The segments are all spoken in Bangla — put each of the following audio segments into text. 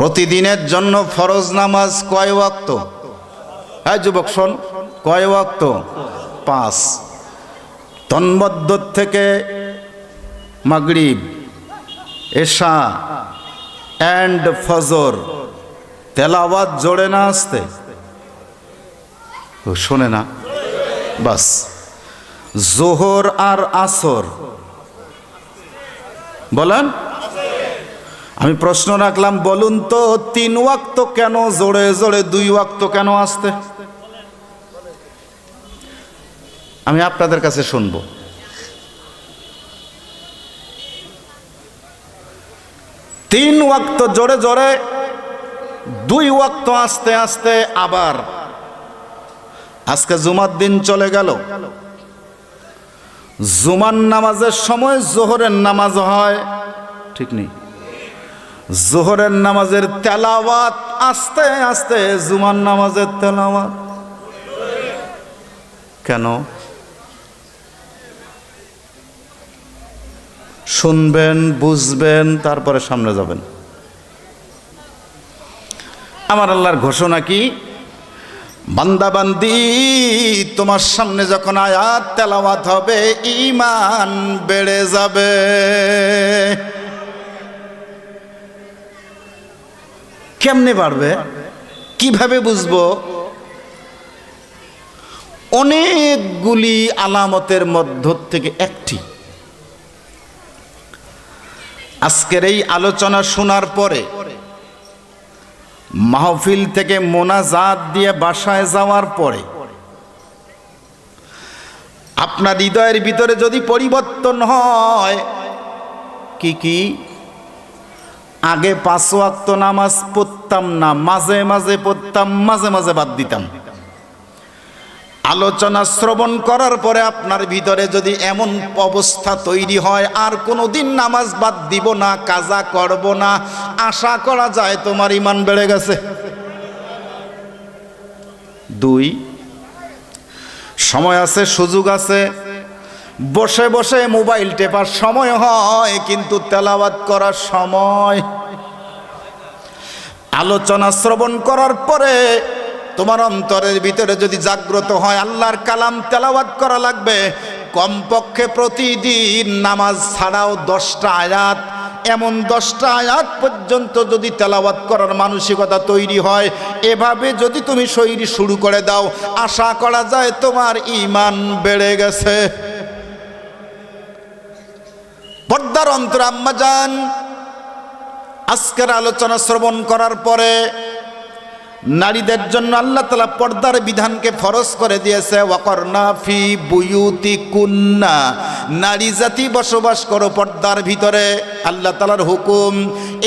প্রতিদিনের জন্য ফরজ নামাজ কয় ওয়াক্ত? হ্যাঁ যুবক, শোন। কয় ওয়াক্ত? পাঁচ। তন্মধ্য থেকে মাগরিব, এশা অ্যান্ড ফজর। তেলাওয়াত জোড়ে না আসতে? শোনে না। বাস। জোহর আর আসর। বলেন। আমি প্রশ্ন রাখলাম, বলুন তো, তিন ওয়াক্ত কেন জোরে জোরে দুই ওয়াক্ত কেন আসতে? আমি আপনাদের কাছে শুনব। তিন ওয়াক্ত জোরে জোরে, দুই ওয়াক্ত আস্তে আস্তে আবার আজকে জুমার দিন চলে গেল। জুমার নামাজের সময় জোহরের নামাজ হয়, ঠিক নেই। জোহরের নামাজের তেলাওয়াত, আস্তে আস্তে, জুমার নামাজের তেলাওয়াত। কেন? শুনবেন, বুঝবেন, তারপরে সামনে যাবেন। আমার আল্লাহর ঘোষণা কি? বান্দাবান্দি, তোমার সামনে যখন আয়াত, তেলাওয়াত হবে ইমান বেড়ে যাবে। কেমনে বাড়বে কীভাবে বুঝব? অনেকগুলি আলামতের মধ্য থেকে একটি। আজকের এই আলোচনা শোনার পরে মাহফিল থেকে মোনাজাত দিয়ে বাসায় যাওয়ার পরে আপনার হৃদয়ের ভিতরে যদি পরিবর্তন হয়, কি কি আগে পাঁচ ওয়াক্ত নামাজ পড়তাম না, মাঝে মাঝে পড়তাম, মাঝে মাঝে বাদ দিতাম। আলোচনা শ্রবণ করার পরে আপনার ভিতরে যদি এমন অবস্থা তৈরি হয়, আর কোনো দিন নামাজ বাদ দিব না, কাজা করব না, আশা করা যায় তোমার ইমান বেড়ে গেছে। দুই, সময় আছে, সুযোগ আছে বসে বসে মোবাইল টেপার সময় হয়, কিন্তু তেলাওয়াত করার সময়। আলোচনা শ্রবণ করার পরে তোমার অন্তরের ভিতরে যদি জাগ্রত হয়, আল্লাহর কালাম তেলাওয়াত করা লাগবে। কমপক্ষে প্রতিদিন নামাজ ছাড়াও দশটা আয়াত, এমন দশটা আয়াত পর্যন্ত যদি তেলাওয়াত করার মানসিকতা তৈরি হয়, এভাবে যদি তুমি শৈলী শুরু করে দাও, আশা করা যায় তোমার ইমান বেড়ে গেছে। পর্দার অন্তর আম্মা যান। আজকের আলোচনা শ্রবণ করার পরে নারীদের জন্য আল্লাহ তালা পর্দার বিধানকে ফরজ করে দিয়েছে ওয়াকর্ণা ফি বুয়ুতি কুন্না নারী জাতি বসবাস করো পর্দার ভিতরে। আল্লাহ তালার হুকুম,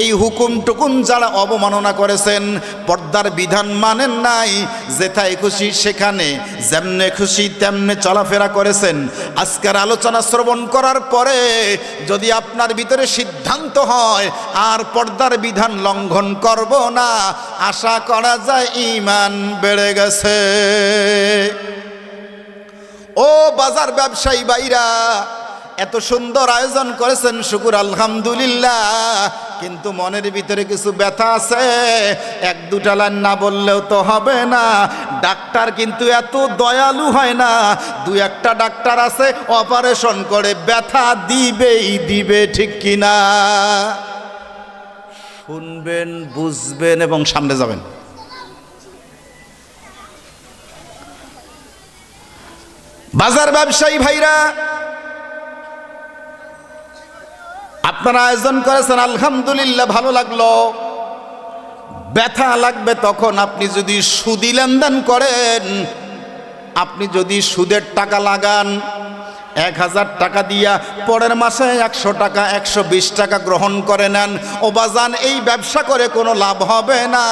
এই হুকুম টুকুন যারা অবমাননা করেছেন, পর্দার বিধান মানেন নাই। যেথায় খুশি সেখানে, যেমনে খুশি তেমনে চলাফেরা করেছেন। আজকের আলোচনা শ্রবণ করার পরে যদি আপনার ভিতরে সিদ্ধান্ত হয়, আর পর্দার বিধান লঙ্ঘন করব না, আশা করা যায় ইমান বেড়ে গেছে। ও বাজার ব্যবসায়ী বাইরা এত সুন্দর আয়োজন করেছেন, শুকুর আলহামদুলিল্লাহ। কিন্তু মনের ভিতরে কিছু ব্যথা আছে। এক দুটা লাইন না বললেও তো হবে না। ডাক্তার কিন্তু এত দয়ালু হয় না। দু একটা ডাক্তার আছে, অপারেশন করে ব্যথা দিবেই, দিবে ঠিক কিনা? শুনবেন, বুঝবেন এবং সামনে যাবেন। বাজার ব্যবসায়ী ভাইরা আপনারা আয়োজন করেছেন, আলহামদুলিল্লাহ, ভালো লাগল। ব্যথা লাগবে তখন আপনি যদি সুদি লেনদেন করেন, আপনি যদি সুদের টাকা লাগান এক হাজার টাকা দিয়া পরের মাসে একশো টাকা, একশো বিশ টাকা গ্রহণ করে নেন। ও বাজান, এই ব্যবসা করে কোনো লাভ হবে না।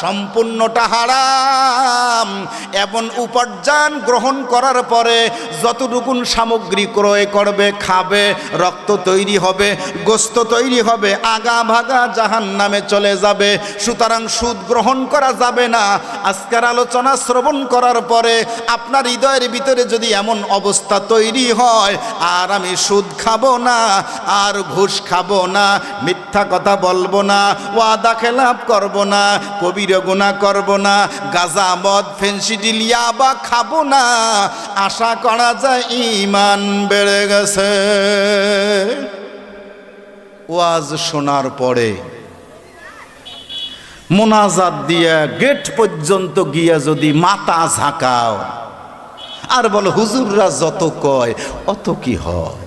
সম্পূর্ণটা হারাম। এবং উপার্জন গ্রহণ করার পরে যতটুকুন সামগ্রী ক্রয় করবে, খাবে, রক্ত তৈরি হবে, গোস্ত তৈরি হবে আগা ভাগা জাহান নামে চলে যাবে। সুতরাং সুদ গ্রহণ করা যাবে না। আজকের আলোচনা শ্রবণ করার পরে আপনার হৃদয়ের ভিতরে যদি এমন অবস্থা তৈরি হয় আর আমি সুদ খাব না, আর ঘুষ খাব না, মিথ্যা কথা বলব না, ওয়াদা খেলাপ করব না কবির গুণা করব না, গাজা, মদ ফেন্সিডিলিয়া বা খাব না। আশা করা যায় ইমান বেড়ে গেছে। ওয়াজ শোনার পরে মোনাজাত দিয়া গেট পর্যন্ত গিয়া যদি মাথা ঝাঁকাও আর বল, হুজুররা যত কয়, অত কি হয়?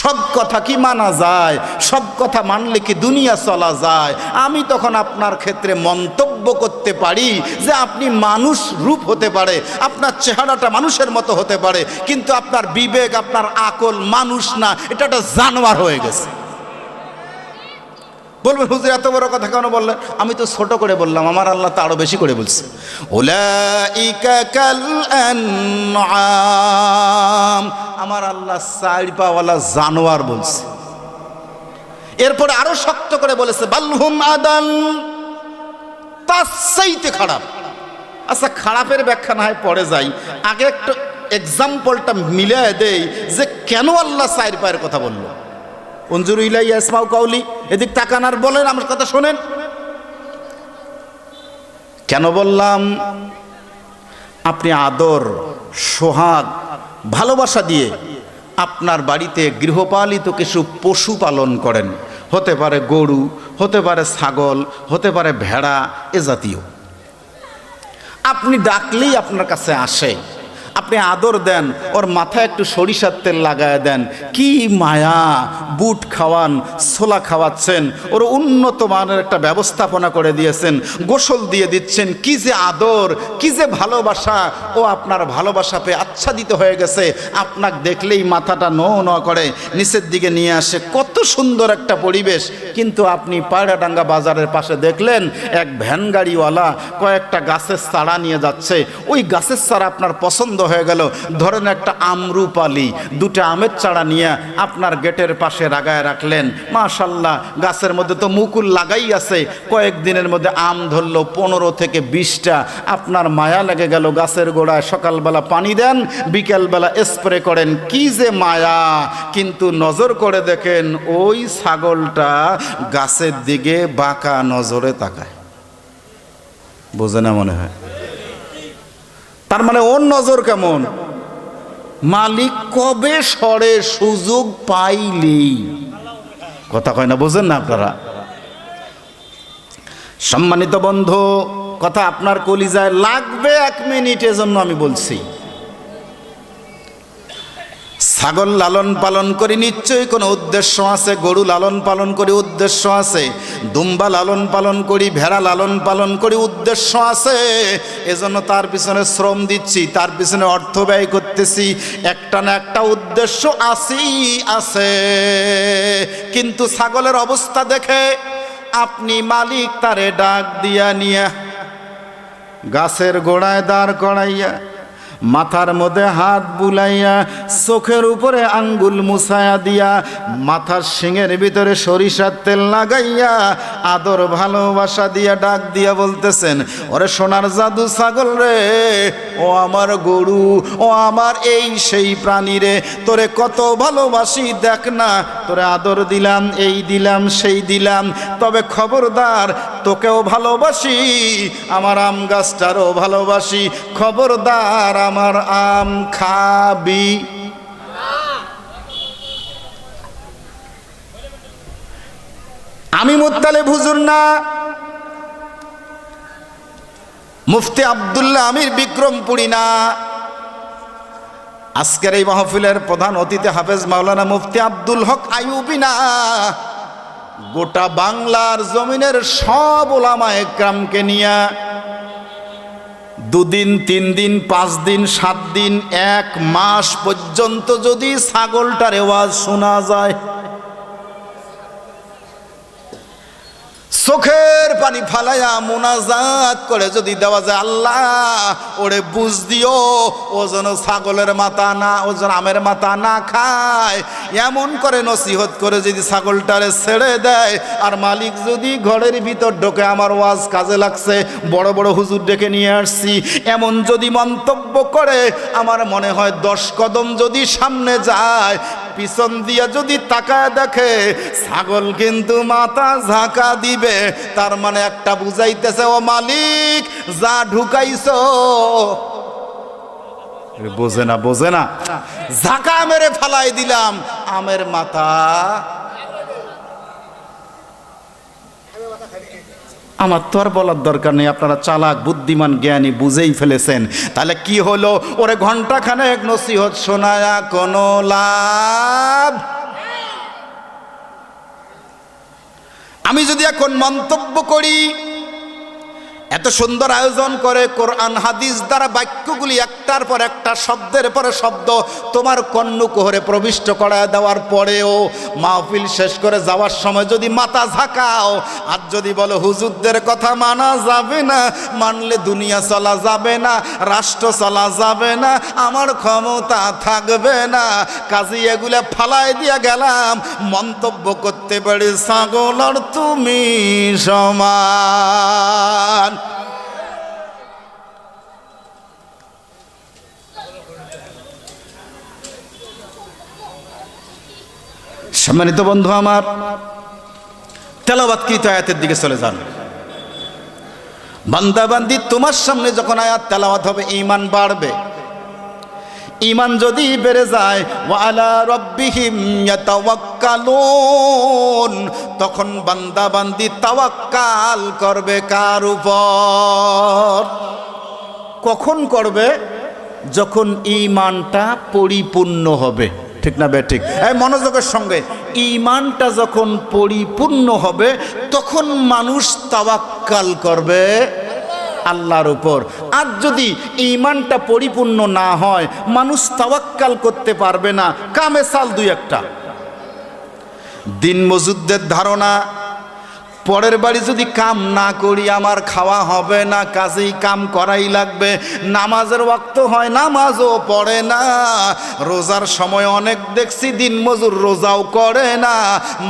সব কথা কি মানা যায়? সব কথা মানলে কি দুনিয়া চলা যায়? আমি তখন আপনার ক্ষেত্রে মন্তব্য করতে পারি যে আপনি মানুষ রূপ হতে পারে, আপনার চেহারাটা মানুষের মতো হতে পারে, কিন্তু আপনার বিবেক, আপনার আকল মানুষ না, এটা একটা জানোয়ার হয়ে গেছে। বলবেন হুজুর, এত বড় কথা কেন বললেন আমি তো ছোট করে বললাম, আমার আল্লাহ তো আরও বেশি করে বলছে আমার আল্লাহ সাইড পাওয়ালা জানোয়ার বলছে। এরপরে আরও শক্ত করে বলেছে বালহুম আদান, তার চাইতে খারাপ। আচ্ছা খারাপের ব্যাখ্যা না হয় পরে যাই। আগে একটু এক্সাম্পলটা মিলিয়ে দেই যে কেন আল্লাহ সাইড পায়ের কথা বলল। অঞ্জুর ইলাই ইসমাউ কাউলি, এদিক তাকান আর বলেন, আমার কথা শোনেন। কেন বললাম? আপনি আদর, সোহাগ, ভালোবাসা দিয়ে আপনার বাড়িতে গৃহপালিত কিছু পশু পালন করেন। হতে পারে গরু, হতে পারে ছাগল, হতে পারে ভেড়া, এ জাতীয়। আপনি ডাকলেই আপনার কাছে আসে। আপনি আদর দেন, ওর মাথায় একটু সরিষার তেল লাগায় দেন। কি মায়া, বুট খাওয়ান, ছোলা খাওয়াচ্ছেন, ওর উন্নত মানের একটা ব্যবস্থাপনা করে দিয়েছেন, গোসল দিয়ে দিচ্ছেন, কি যে আদর, কি যে ভালোবাসা, ও আপনার ভালোবাসা পেয়ে আচ্ছাদিত হয়ে গেছে। আপনাকে দেখলেই মাথাটা নো ন করে, নিচের দিকে নিয়ে আসে। কত সুন্দর একটা পরিবেশ। কিন্তু আপনি পায়রাডাঙ্গা বাজারের পাশে দেখলেন, এক ভ্যান গাড়িওয়ালা কয়েকটা গাছের চারা নিয়ে যাচ্ছে। ওই গাছের চারা আপনার পছন্দ হয়ে গেল। ধরেন একটা আমরুপালি দুটা আমের চারা নিয়ে আপনার গেটের পাশে রাগায় রাখলেন। মাশাল্লাহ, গাছের মধ্যে তো মুকুল লাগাই আছে। কয়েকদিনের মধ্যে আম ধরলো, পনেরো থেকে বিশটা। আপনার মায়া লেগে গেল গাছের গোড়ায়। সকালবেলা পানি দেন, বিকেলবেলা স্প্রে করেন। কি যে মায়া! কিন্তু নজর করে দেখেন, ওই ছাগলটা গাছের দিকে বাঁকা নজরে তাকায়। বোঝে না মনে হয়? তার মানে ওর নজর কেমন? মালিক কবে সরে সুযোগ পাইলেই। কথা কয় না, বোঝেন না আপনারা? সম্মানিত বন্ধু, কথা আপনার কলিজায় লাগবে এক মিনিটের জন্য আমি বলছি। ছাগল লালন পালন করি, নিশ্চয়ই কোনো উদ্দেশ্য আছে? গরু লালন পালন করি, উদ্দেশ্য আছে? দুম্বা লালন পালন করি, ভেড়া লালন পালন করি, উদ্দেশ্য আছে? এজন্য তার পিছনে শ্রম দিচ্ছি, তার পিছনে অর্থ ব্যয় করতেছি। একটা না একটা উদ্দেশ্য আছেই, আছে। কিন্তু ছাগলের অবস্থা দেখে আপনি মালিক তারে ডাক দিয়া নিয়া, গাছের গোড়ায় দাঁড় করাইয়া মাথার মধ্যে হাত বুলাইয়া, চোখের উপরে আঙ্গুল মুছায়া দিয়া, মাথার শিঙের ভিতরে সরিষার তেল লাগাইয়া, আদর ভালোবাসা দিয়া ডাক দিয়া বলতেছেন, ওরে সোনার জাদু ছাগল রে, ও আমার গরু, ও আমার এই সেই প্রাণী রে, তোরে কত ভালোবাসি, দেখ না, তোরে আদর দিলাম, এই দিলাম, সেই দিলাম, তবে খবরদার, তোকেও ভালোবাসি, আমার আম গাছটারও ভালোবাসি, খবরদার আমার আম খাবি? আমি মোত্তালে হুজুর না। মুফতি আবদুল্লাহ আমির বিক্রমপুরী না। আজকের এই মাহফিলের প্রধান অতিথি হাফেজ মাওলানা মুফতি আব্দুল হক আইউবি না। গোটা বাংলার জমিনের সব ওলামা একরামকে নিয়ে দুদিন তিন দিন পাঁচ দিন সাত দিন এক মাস পর্যন্ত যদি ছাগলটার রেওয়াজ শোনা যায় চোখের পানি ফালাইয়া মোনাজাত করে যদি দেওয়া যায়, আল্লাহ, ওরে বুঝ দিও, ও যেন ছাগলের মাথা না, ও যেন আমের মাথা না খায়। এমন করে নসিহত করে যদি ছাগলটারে ছেড়ে দেয়, আর মালিক যদি ঘরের ভিতর ঢোকে, আমার ওয়াজ কাজে লাগছে, বড় বড় হুজুর ডেকে নিয়ে আসছি, এমন যদি মন্তব্য করে, আমার মনে হয় দশ কদম যদি সামনে যায় পিছন দিয়া যদি তাকায় দেখে, ছাগল কিন্তু মাথা ঝাঁকা দিবে। তার মানে একটা বুঝাইতেছে, ও মালিক, যা ঢুকাইছো। বোঝে না বোঝে না। ঝাঁকা মেরে ফালাই দিলাম, আমের মাথা। আমার তো আর বলার দরকার নেই, আপনারা চালাক, বুদ্ধিমান, জ্ঞানী, বুঝেই ফেলেছেন। তাহলে কি হলো? ওরে ঘণ্টা এক নসিহত শোনায়া কোনো লাভ? আমি যদি এখন মন্তব্য করি এত সুন্দর আয়োজন করে কোরআন, হাদিস দ্বারা বাক্যগুলি একটার পর একটা, শব্দের পরে শব্দ তোমার কন্নু কোহরে প্রবিষ্ট করা দেওয়ার পরেও মাহফিল শেষ করে যাওয়ার সময় যদি মাথা ঝাঁকাও, আর যদি বলো, হুজুরদের কথা মানা যাবে না, মানলে দুনিয়া চলা যাবে না, রাষ্ট্র চলা যাবে না, আমার ক্ষমতা থাকবে না। কাজে এগুলা ফালাই দিয়া গেলাম, মন্তব্য করতে পারি, ছাগল তুমি সমান। সম্মানিত বন্ধু আমার তেলাবাতকৃত আয়াতের দিকে চলে যান। বান্দাবান্দি, তোমার সামনে যখন আয়াত তেলাওয়াত হবে ইমান বাড়বে। ইমান যদি বেড়ে যায়, ওয়ালা রব্বিহিম ইয়াতাওয়াক্কালুন, তখন বান্দাবান্দি তাওয়াক্কাল করবে কার উপর? কখন করবে? যখন ইমানটা পরিপূর্ণ হবে। ঠিক না বে, ঠিক। এই মনোযোগের সঙ্গে ইমানটা যখন পরিপূর্ণ হবে, তখন মানুষ তাওয়াক্কাল করবে আল্লাহর উপর। আর যদি ইমানটা পরিপূর্ণ না হয়, মানুষ তাওয়াক্কাল করতে পারবে না। কামে সাল দুই একটা। দিন মজুদদের ধারণা পরের বাড়ি যদি কাম না করি, আমার খাওয়া হবে না, কাজেই কাম করাই লাগবে। নামাজের ওয়াক্ত হয়, নামাজও পড়ে না। রোজার সময় অনেক দেখছি দিন মজুর রোজাও করে না।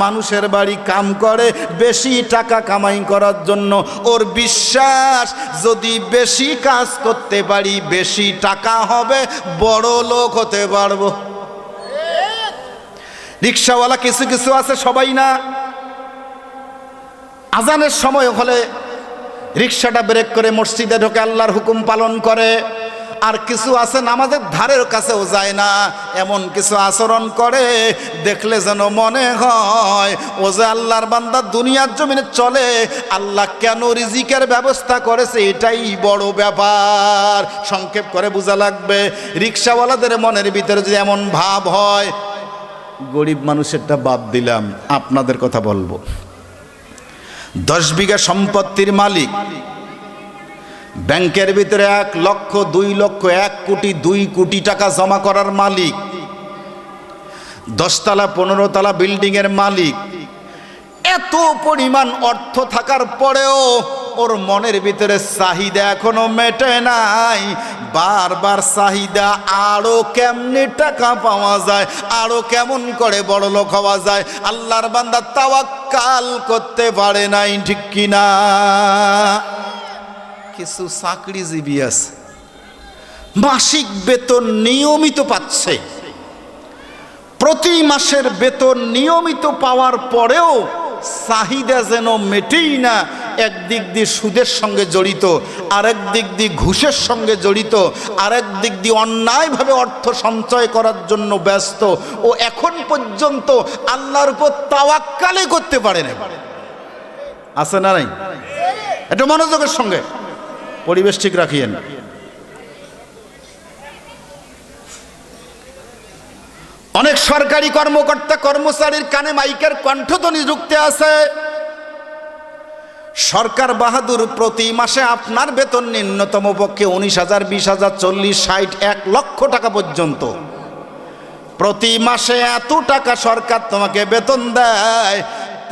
মানুষের বাড়ি কাম করে, বেশি টাকা কামাই করার জন্য। ওর বিশ্বাস, যদি বেশি কাজ করতে পারি, বেশি টাকা হবে, বড় লোক হতে পারব। রিক্সাওয়ালা কিছু কিছু আছে, সবাই না? আজানের সময় হলে রিক্সাটা ব্রেক করে মসজিদে ঢোকে, আল্লাহর হুকুম পালন করে। আর কিছু আছে নামাজের ধারের কাছেও যায় না, এমন কিছু আচরণ করে, দেখলে যেন মনে হয়, ও যে আল্লাহর বান্দা দুনিয়ার জমিনে চলে, আল্লাহ কেন রিজিকের ব্যবস্থা করেছে, এটাই বড় ব্যাপার। সংক্ষেপ করে বোঝা লাগবে, রিক্সাওয়ালাদের মনের ভিতরে যদি এমন ভাব হয়, গরিব মানুষেরটা বাদ দিলাম, আপনাদের কথা বলব। দশ বিঘা সম্পত্তির মালিক। ব্যাংকের ভিতরে এক লক্ষ, দুই লক্ষ, এক কোটি, দুই কোটি টাকা জমা করার মালিক। দশতলা পনেরো তলা বিল্ডিংয়ের মালিক। এত পরিমাণ অর্থ থাকার পরেও ওর মনের ভিতরে চাহিদা এখনও মেটে নাই। বারবার চাহিদা, আরও কেমনি টাকা পাওয়া যায়, আরও কেমন করে বড় লোক হওয়া যায়, আল্লাহর বান্দা তাওয়াক্কাল করতে পারে নাই, ঠিক কিনা? কিছু চাকরিজীবী আছে, মাসিক বেতন নিয়মিত পাচ্ছে। প্রতি মাসের বেতন নিয়মিত পাওয়ার পরেও চাহিদা যেন মেটেই না একদিক দিয়ে সুদের সঙ্গে জড়িত, আরেক দিক দিয়ে ঘুষের সঙ্গে জড়িত, আরেক দিক দিয়ে অন্যায়ভাবে অর্থ সঞ্চয় করার জন্য ব্যস্ত ও এখন পর্যন্ত আল্লাহর উপর তাওয়াক্কালে করতে পারে না। আছে না নাই? একটু মনোযোগের সঙ্গে, পরিবেশ ঠিক রাখিয়েন। অনেক সরকারি কর্মকর্তা কর্মচারীর কানে মাইকের কণ্ঠধ্বনি যুক্তে আছে। সরকার বাহাদুর প্রতি মাসে আপনার বেতন ন্যূনতম পক্ষে উনিশ হাজার, বিশ হাজার, চল্লিশ, ষাট, এক লক্ষ টাকা পর্যন্ত। প্রতি মাসে এত টাকা সরকার তোমাকে বেতন দেয়,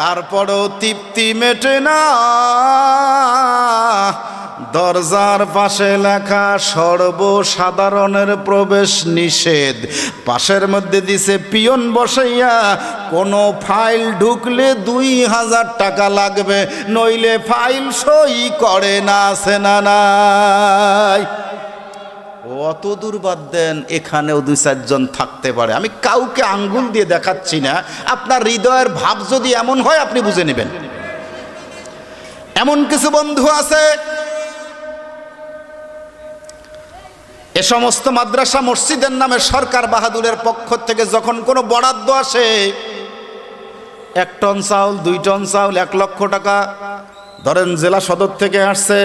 তারপরও তৃপ্তি মেটে না। দরজার পাশে লেখা সর্বসাধারণের প্রবেশ নিষেধ। পাশের মধ্যে দিছে, পিয়ন বসাইয়া কোনো ফাইল ঢুকলে দুই হাজার টাকা লাগবে, নইলে ফাইল সই করে না আছে না নাই। অত দূর বাদ দেন, এখানেও দুই চারজন থাকতে পারে। আমি কাউকে আঙ্গুল দিয়ে দেখাচ্ছি না। আপনার হৃদয়ের ভাব যদি এমন হয়, আপনি বুঝে নেবেন। এমন কিছু বন্ধু আছে এ সমস্ত মাদ্রাসা মসজিদের নামে সরকার বাহাদুরের পক্ষ থেকে যখন কোনো বরাদ্দ আসে, এক টন চাউল, দুই টন চাউল, এক লক্ষ টাকা, ধরেন জেলা সদর থেকে আসছে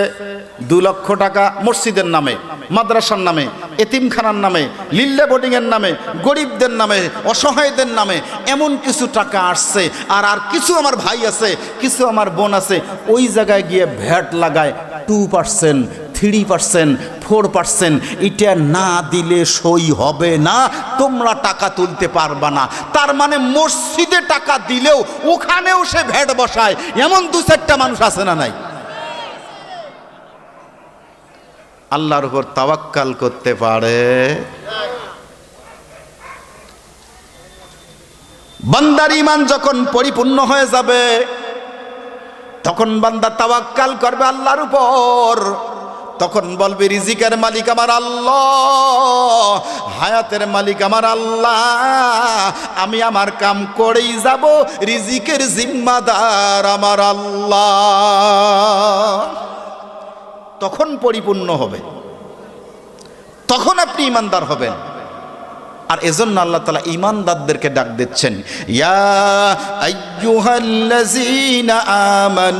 দু লক্ষ টাকা মসজিদের নামে, মাদ্রাসার নামে, এতিমখানার নামে, লিল্লে বোর্ডিংয়ের নামে, গরিবদের নামে, অসহায়দের নামে, এমন কিছু টাকা আসছে। আর আর কিছু আমার ভাই আছে, কিছু আমার বোন আছে, ওই জায়গায় গিয়ে ভ্যাট লাগায় two percent three percent, four percent, এটা না দিলে সই হবে না, তোমরা টাকা তুলতে পারবা না। তার মানে মসজিদে টাকা দিলেও ওখানেও সে ভ্যাট বসায়। এমন দু চারটা মানুষ আছে না নাই? আল্লাহর উপর তাওয়াক্কাল করতে পারে। বান্দার ইমান যখন পরিপূর্ণ হয়ে যাবে, তখন বান্দা তাওয়াক্কাল করবে আল্লাহর উপর। তখন বলবে, রিজিকের মালিক আমার আল্লাহ, হায়াতের মালিক আমার আল্লাহ, আমি আমার কাম করেই যাব, রিজিকের জিম্মাদার আমার আল্লাহ। তখন পরিপূর্ণ হবে। তখন আপনি ইমানদার হবেন। আর এজন্য আল্লাহ তালা ইমানদারদেরকে ডাক দিচ্ছেন, ইয়া আমানু